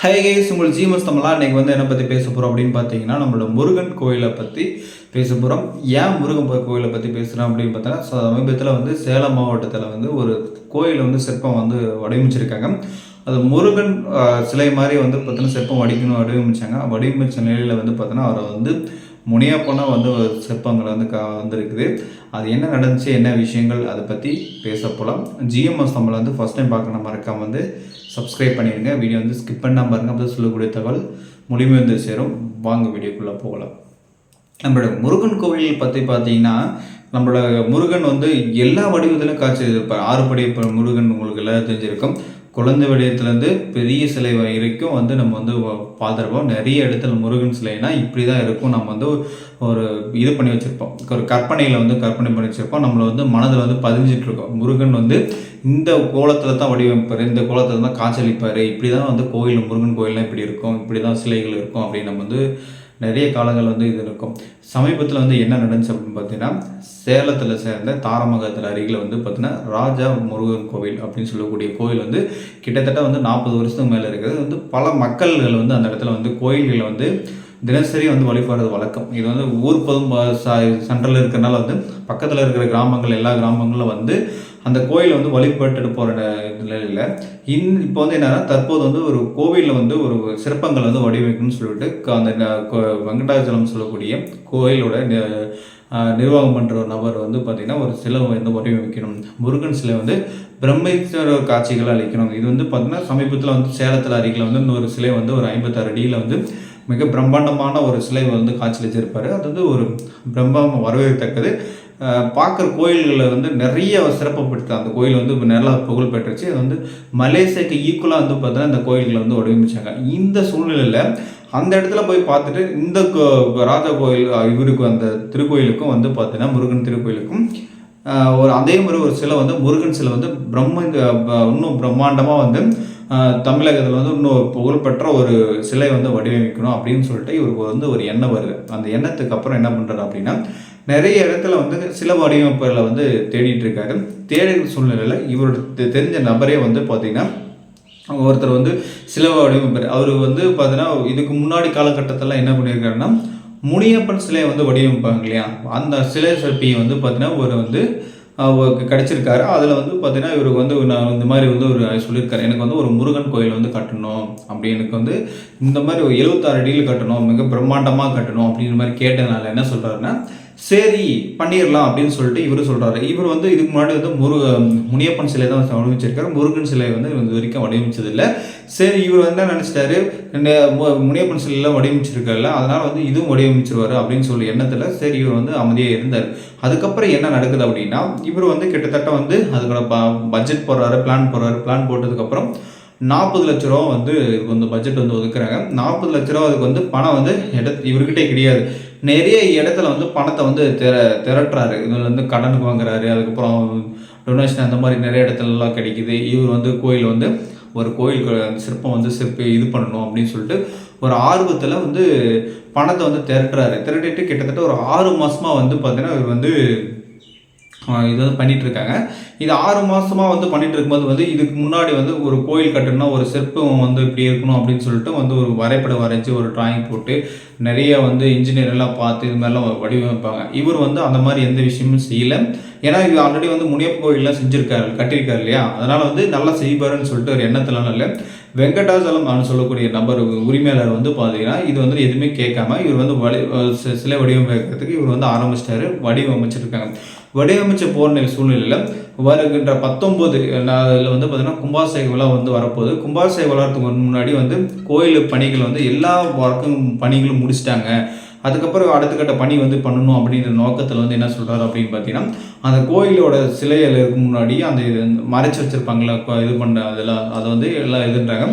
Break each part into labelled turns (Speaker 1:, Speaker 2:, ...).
Speaker 1: Hi guys உங்கள் ஜீமஸ் தமிழா. இன்றைக்கி வந்து என்ன பற்றி பேச போகிறோம் அப்படின்னு பார்த்தீங்கன்னா நம்மளோட முருகன் கோயிலை பற்றி பேச போகிறோம் ஏன் முருகன் கோயிலை பற்றி பேசுகிறோம் அப்படின்னு பார்த்தோன்னா சமீபத்தில் வந்து சேலம் மாவட்டத்தில் வந்து ஒரு கோயில் வந்து சிற்பம் வந்து வடிவமைச்சிருக்காங்க. அது முருகன் சிலை மாதிரி வந்து பார்த்தோன்னா சிற்பம் வடிக்கணும் வடிவமைச்சாங்க. வடிவமைச்ச நிலையில் வந்து பார்த்தோன்னா அவரை வந்து முனியப்பனா வந்து ஒரு சிற்பங்கள் வந்து க வந்துருக்குது. அது என்ன நடந்துச்சு என்ன விஷயங்கள் அதை பற்றி பேச போகலாம் ஜிஎம்எஸ் நம்மளை வந்து ஃபஸ்ட் டைம் பார்க்கணும் மறக்காம வந்து சப்ஸ்கிரைப் பண்ணிடுங்க வீடியோ வந்து ஸ்கிப் பண்ணாமல் பாருங்க. அப்போ சொல்லக்கூடிய தகவல் முழுமை வந்து சேரும். வாங்க வீடியோக்குள்ளே போகலாம். நம்மளோட முருகன் கோவில் பற்றி பார்த்தீங்கன்னா நம்மளோட முருகன் வந்து எல்லா வடிவத்திலும் காட்சி இருப்பார் ஆறுபடை முருகன் உங்களுக்கு எல்லாம் தெரிஞ்சிருக்கும். குழந்தை வடிவத்துலேருந்து பெரிய சிலை வரைக்கும் வந்து நம்ம வந்து வ- நிறைய இடத்துல முருகன் சிலைனா இப்படி தான் இருக்கும். நம்ம வந்து ஒரு இது பண்ணி வச்சுருப்போம். ஒரு கற்பனையில் வந்து கற்பனை பண்ணி வச்சுருப்போம். நம்மளை வந்து மனதில் வந்து பதிஞ்சிட்ருக்கோம் முருகன் வந்து இந்த கோலத்தில் தான் வடிவமைப்பார். இந்த கோலத்தில் தான் காய்ச்சலிப்பார் இப்படி தான் வந்து கோயில் முருகன் கோயில்லாம் இப்படி இருக்கும். இப்படி தான் சிலைகள் இருக்கும் அப்படின்னு நம்ம வந்து நிறைய காலங்கள் வந்து இது இருக்கும். சமீபத்தில் வந்து என்ன நடந்துச்சு அப்படின்னு பார்த்தீங்கன்னா சேலத்தில் சேர்ந்த தாரமங்கலத்தில் அருகில் வந்து பார்த்தீங்கன்னா ராஜா முருகன் கோவில் அப்படின்னு சொல்லக்கூடிய கோவில் வந்து கிட்டத்தட்ட வந்து நாற்பது வருஷத்துக்கு மேலே இருக்கிறது வந்து பல மக்கள்கள் வந்து அந்த இடத்துல வந்து கோயில்களை வந்து தினசரி வந்து வழிபடுறது வழக்கம். இது வந்து ஊர் பொதும் சென்ட்ரல் இருக்கிறனால வந்து பக்கத்தில் இருக்கிற கிராமங்கள் எல்லா கிராமங்களும் வந்து அந்த கோயிலை வந்து வழிபட்டு போகிற நிலையில் இன் இப்போ வந்து என்னன்னா தற்போது வந்து ஒரு கோவிலில் வந்து ஒரு சிற்பங்கள் வந்து வடிவமைக்கணும்னு சொல்லிட்டு அந்த ந- வெங்கடாச்சலம் சொல்லக்கூடிய கோயிலோட நிர்வாகம் பண்ணுற ஒரு நபர் வந்து பார்த்திங்கன்னா ஒரு சிலை வந்து வடிவமைக்கணும். முருகன் சிலை வந்து பிரம்மேஸ்வர காட்சிகள் அளிக்கணும். இது வந்து பார்த்திங்கன்னா சமீபத்தில் வந்து சேலத்தில் அருகில் வந்து இன்னொரு சிலை வந்து ஒரு ஐம்பத்தாறு அடியில் வந்து மிக பிரம்மாண்டமான ஒரு சிலை வந்து காட்சியளிச்சிருப்பார். அது வந்து ஒரு பிரம்மம் வரவேற்கத்தக்கது. பார்க்குற கோயில்களில் வந்து நிறைய சிறப்புப்படுத்த அந்த கோயில் வந்து இப்போ நல்லா புகழ் பெற்றுச்சு. அது வந்து மலேசியாக்கு ஈக்குவலாக வந்து பார்த்தீங்கன்னா இந்த கோயில்களை வந்து வடிவமைச்சாங்க இந்த சூழ்நிலையில் அந்த இடத்துல போய் பார்த்துட்டு இந்த கோ- ராஜா கோயில் இவருக்கு அந்த திருக்கோயிலுக்கும் வந்து பார்த்தீங்கன்னா முருகன் திருக்கோயிலுக்கும் ஒரு அதே மாதிரி ஒரு சிலை வந்து முருகன் சிலை வந்து பிரம்ம இன்னும் பிரம்மாண்டமாக வந்து தமிழகத்தில் வந்து இன்னும் புகழ்பெற்ற ஒரு சிலை வந்து வடிவமைக்கணும் அப்படின்னு சொல்லிட்டு இவருக்கு வந்து ஒரு எண்ணம் வருது. அந்த எண்ணத்துக்கு அப்புறம் என்ன பண்ணுறாரு அப்படின்னா நிறைய இடத்துல வந்து சில வடிவமைப்புகளை வந்து தேடிட்டு இருக்காரு. தேடுற சூழ்நிலையில் இவரோட தெரிஞ்ச நபரே வந்து பார்த்திங்கன்னா ஒருத்தர் வந்து சில வடிவமைப்பார். அவர் வந்து பார்த்தீங்கன்னா இதுக்கு முன்னாடி காலகட்டத்தில் என்ன பண்ணியிருக்காருன்னா முனியப்பன் சிலையை வந்து வடிவமைப்பாங்க இல்லையா? அந்த சிலை சிற்பியை வந்து பார்த்தீங்கன்னா ஒரு வந்து அவருக்கு அதில் வந்து பார்த்தீங்கன்னா இவருக்கு வந்து நான் இந்த மாதிரி வந்து ஒரு சொல்லியிருக்காரு. எனக்கு வந்து ஒரு முருகன் கோயில் வந்து கட்டணும் அப்படி எனக்கு வந்து இந்த மாதிரி ஒரு எழுபத்தாறு அடியில் கட்டணும் மிக பிரம்மாண்டமாக கட்டணும் அப்படிங்கிற மாதிரி கேட்டதுனால என்ன சொல்கிறாருன்னா சரி பண்ணிடலாம் அப்படின்னு சொல்லிட்டு இவர் சொல்கிறாரு இவர் வந்து இதுக்கு முன்னாடி வந்து முரு முனியப்பன் சிலை தான் வடிவமைச்சிருக்காரு. முருகன் சிலை வந்து இது வரைக்கும் வடிவமைச்சதில்லை. சரி இவர் வந்து என்ன நினச்சிட்டாரு? முனியப்பன் சிலையெல்லாம் வடிவமைச்சிருக்காருல்ல அதனால் வந்து இதுவும் வடிவமைச்சிருவார் அப்படின்னு சொல்லி எண்ணத்தில் சரி இவர் வந்து அமைதியாக இருந்தார். அதுக்கப்புறம் என்ன நடக்குது அப்படின்னா இவர் வந்து கிட்டத்தட்ட வந்து அதுக்கான ப பட்ஜெட் போடுறாரு பிளான் போடுறாரு. பிளான் போட்டதுக்கப்புறம் நாற்பது லட்ச ரூபா வந்து இதுக்கு வந்து பட்ஜெட் வந்து ஒதுக்குறாங்க. நாற்பது லட்ச ரூபா அதுக்கு வந்து பணம் வந்து இடத்து இவர்கிட்டே கிடையாது. நிறைய இடத்துல வந்து பணத்தை வந்து திர திரட்டுறாரு. இதில் வந்து கடனுக்கு வாங்குறாரு. அதுக்கப்புறம் டொனேஷன் அந்த மாதிரி நிறைய இடத்துலலாம் கிடைக்குது. இவர் வந்து கோயில் வந்து ஒரு கோயிலுக்கு அந்த சிற்பம் வந்து சிற்பி இது பண்ணணும் அப்படின்னு சொல்லிட்டு ஒரு ஆர்வத்தில் வந்து பணத்தை வந்து திரட்டுறாரு. திரட்டிட்டு கிட்டத்தட்ட ஒரு ஆறு மாதமாக வந்து பார்த்தீங்கன்னா இவர் வந்து இது வந்து பண்ணிகிட்ருக்காங்க இருக்காங்க இது ஆறு மாதமாக வந்து பண்ணிட்டு இருக்கும்போது வந்து இதுக்கு முன்னாடி வந்து ஒரு கோயில் கட்டணும்னா ஒரு சிற்பம் வந்து இப்படி இருக்கணும் அப்படின்னு சொல்லிட்டு வந்து ஒரு வரைபடம் வரைஞ்சி ஒரு டிராயிங் போட்டு நிறைய வந்து இன்ஜினியர் எல்லாம் பார்த்து இது மாதிரிலாம் வடிவமைப்பாங்க. இவர் வந்து அந்த மாதிரி எந்த விஷயமும் செய்யலை. ஏன்னா இது ஆல்ரெடி வந்து முனியப்ப கோயிலெலாம் செஞ்சுருக்காரு கட்டியிருக்காரு இல்லையா? அதனால் வந்து நல்லா செய்வாருன்னு சொல்லிட்டு ஒரு எண்ணத்துலாம் இல்லை. வெங்கடாசலம் நான் சொல்லக்கூடிய நபர் உரிமையாளர் வந்து பார்த்தீங்கன்னா இது வந்து எதுவுமே கேட்காம இவர் வந்து வடி சிலை வடிவமைக்கிறதுக்கு இவர் வந்து ஆரம்பிச்சிட்டாரு வடிவமைச்சிருக்காங்க. வடிவமைச்ச போன சூழ்நிலையில் வருகின்ற பத்தொம்போது அதில் வந்து பார்த்தீங்கன்னா கும்பாசை விழா வந்து வரப்போகுது. கும்பாசை விழாத்துக்கு முன்னாடி வந்து கோயில் பணிகள் வந்து எல்லா ஒர்க்கும் பணிகளும் முடிச்சிட்டாங்க. அதுக்கப்புறம் அடுத்த கட்ட பணி வந்து பண்ணணும் அப்படின்ற நோக்கத்தில் வந்து என்ன சொல்கிறாரு அப்படின்னு பார்த்தீங்கன்னா அந்த கோயிலோட சிலையில் இருக்கும் முன்னாடி அந்த இது மறைச்சு இது பண்ண அதெல்லாம் அதை வந்து எல்லாம் இதுன்றாங்க.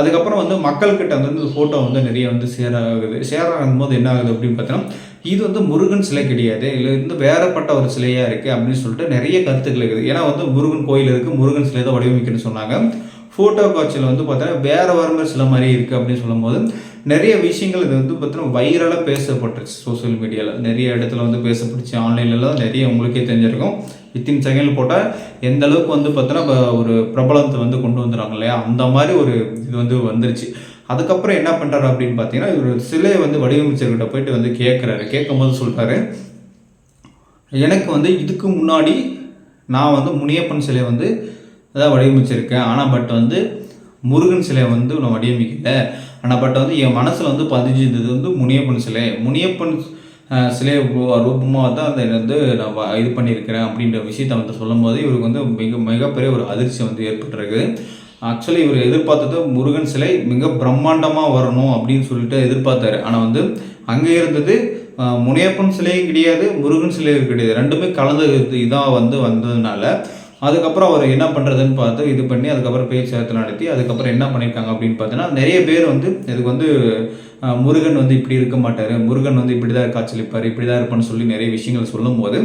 Speaker 1: அதுக்கப்புறம் வந்து மக்கள்கிட்ட வந்து ஃபோட்டோ வந்து நிறைய வந்து ஷேர் ஆகுது ஷேர் ஆகும்போது என்ன ஆகுது அப்படின்னு பார்த்தீங்கன்னா இது வந்து முருகன் சிலை கிடையாது. இல்லை வந்து வேறப்பட்ட ஒரு சிலையாக இருக்குது அப்படின்னு சொல்லிட்டு நிறைய கருத்துக்கள் இருக்குது. ஏன்னா வந்து முருகன் கோயில் இருக்குது முருகன் சிலை தான் வடிவமைக்கணும்னு சொன்னாங்க. ஃபோட்டோ காட்சியில் வந்து பார்த்தீங்கன்னா வேற வர சில மாதிரி இருக்குது அப்படின்னு சொல்லும்போது நிறைய விஷயங்கள் இது வந்து பார்த்தீங்கன்னா வைரலாக பேசப்பட்டுருச்சு சோஷியல் மீடியாவில் நிறைய இடத்துல வந்து பேசப்பட்டுச்சு ஆன்லைன்லலாம் நிறைய உங்களுக்கே தெரிஞ்சிருக்கும். வித்தின் செகண்ட் போட்டால் எந்த அளவுக்கு வந்து பார்த்தோன்னா ஒரு பிரபலத்தை வந்து கொண்டு வந்துடுறாங்க இல்லையா? அந்த மாதிரி ஒரு இது வந்து வந்துருச்சு. அதுக்கப்புறம் என்ன பண்ணுறாரு அப்படின்னு பார்த்தீங்கன்னா இவர் சிலையை வந்து வடிவமைச்சர்கிட்ட போயிட்டு வந்து கேட்குறாரு கேட்கும்போது சொல்கிறாரு எனக்கு வந்து இதுக்கு முன்னாடி நான் வந்து முனியப்பன் சிலையை வந்து அதான் வடிவமைச்சிருக்கேன். ஆனால் பட் வந்து முருகன் சிலையை வந்து நான் வடிவமைக்கல. ஆனால் பட் வந்து என் மனசில் வந்து பதிஞ்சிருந்தது வந்து முனியப்பன் சிலை. முனியப்பன் சிலை ரூபமாக தான் அந்த வந்து நான் வ- இது பண்ணியிருக்கிறேன் அப்படின்ற விஷயத்தை வந்து சொல்லும்போது இவருக்கு வந்து மிக மிகப்பெரிய ஒரு அதிர்ச்சி வந்து ஏற்பட்டிருக்கு ஆக்சுவலி இவர் எதிர்பார்த்தது முருகன் சிலை மிக பிரம்மாண்டமாக வரணும் அப்படின்னு சொல்லிட்டு எதிர்பார்த்தாரு. ஆனால் வந்து அங்கே இருந்தது முனியப்பன் சிலையும் கிடையாது முருகன் சிலையும் கிடையாது. ரெண்டுமே கலந்து இதாக வந்து வந்ததுனால அதுக்கப்புறம் அவர் என்ன பண்ணுறதுன்னு பார்த்து இது பண்ணி அதுக்கப்புறம் பேச்சுவார்த்தை நடத்தி அதுக்கப்புறம் என்ன பண்ணியிருக்காங்க அப்படின்னு பார்த்தீங்கன்னா நிறைய பேர் வந்து இதுக்கு வந்து முருகன் வந்து இப்படி இருக்க மாட்டார். முருகன் வந்து இப்படி தான் காட்சியளிப்பார் இப்படி தான் இருப்பான்னு சொல்லி நிறைய விஷயங்கள் சொல்லும்போது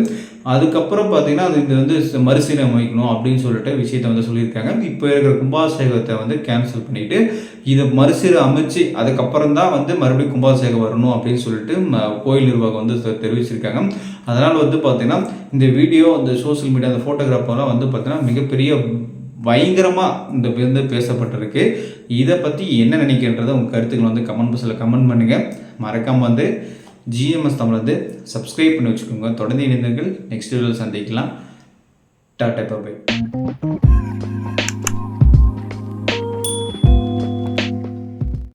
Speaker 1: அதுக்கப்புறம் பார்த்தீங்கன்னா அது இது வந்து ச- மறுசீரமைக்கணும் அப்படின்னு சொல்லிட்டு விஷயத்தை வந்து சொல்லியிருக்காங்க. இப்போ இருக்கிற கும்பாபிஷேகத்தை வந்து கேன்சல் பண்ணிட்டு இதை மறுசீரை அமைச்சு அதுக்கப்புறம் தான் வந்து மறுபடியும் கும்பாபிஷேகம் வரணும் அப்படின்னு சொல்லிட்டு கோயில் நிர்வாகம் வந்து தெரிவிச்சிருக்காங்க. அதனால் வந்து பார்த்தீங்கன்னா இந்த வீடியோ இந்த சோஷியல் மீடியா அந்த ஃபோட்டோகிராஃபர்லாம் வந்து பார்த்தீங்கன்னா மிகப்பெரிய பயங்கரமாக இந்த வந்து பேசப்பட்டிருக்கு. இதை பற்றி என்ன நினைக்கின்றத உங்கள் கருத்துக்களை வந்து கமெண்ட் பாக்ஸில் கமெண்ட் பண்ணுங்கள் மறக்காமல் வந்து ஜிஎம்எஸ் தமிழ் வந்து சப்ஸ்கிரைப் பண்ணி வச்சுக்கோங்க. தொடர்ந்து இணைந்தீர்கள் நெக்ஸ்ட் வீடியோவில் சந்திக்கலாம். டாட்டா பாய்